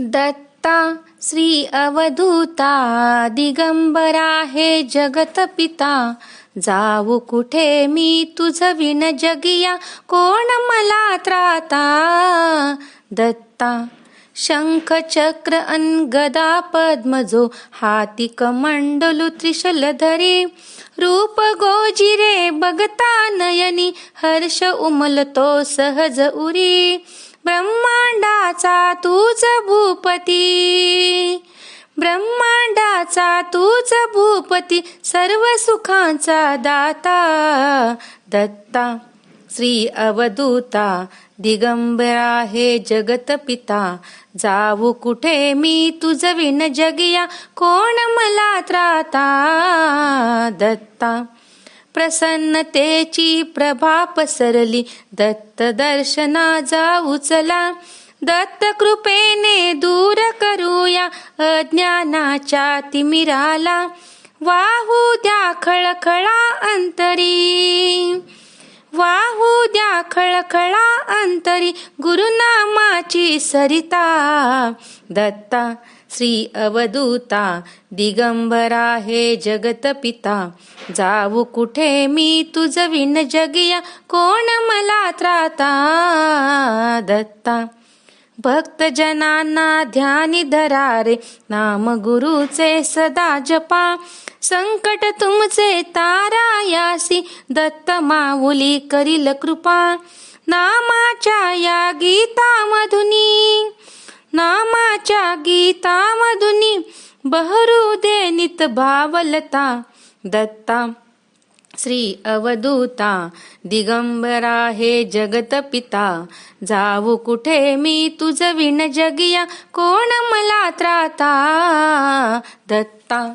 दत्ता श्री अवधूता दिगंबरा हे जगत पिता. जाऊ कुठे मी तुझ विन जगिया कोण मला त्राता? दत्ता शंख चक्र अन गदा पद्मजो हाती कमंडलू त्रिशल धरी. रूप गोजिरे बघता नयनी हर्ष उमलतो सहज उरी. ब्रह्मांडाचा तूच भूपती. ब्रह्मांडाचा तूच भूपती सर्व सुखांचा दाता. दत्ता श्री अवधूता दिगंबरा हे जगत पिता. जाऊ कुठे मी तुझ विन जगिया कोण मला त्राता? दत्ता प्रसन्नतेची प्रभा पसरली दत्त दर्शना जाऊ चला. दत्त कृपेने दूर करूया. अज्ञानाच्या तिमिराला. वाहू द्या खळखळा अंतरी. खळखळा अंतरी गुरुनामाची सरिता. दत्ता श्री अवधूता दिगंबरा हे जगत पिता. जाऊ कुठे मी तुझ विन जगिया कोण मला त्राता? दत्ता भक्त जनांना ध्यानी धरारे. नाम गुरुचे सदा जपा. संकट तुमचे तारायासी दत्त माऊली करील कृपा. नामाच्या या गीता मधुनी नामाच्या गीता मधुनी बहरू दे नित भावलता. दत्ता श्री अवधूता दिगंबरा हे जगत पिता. जाऊ कुठे मी तुझ विण जगिया कोण मला त्राता? दत्ता.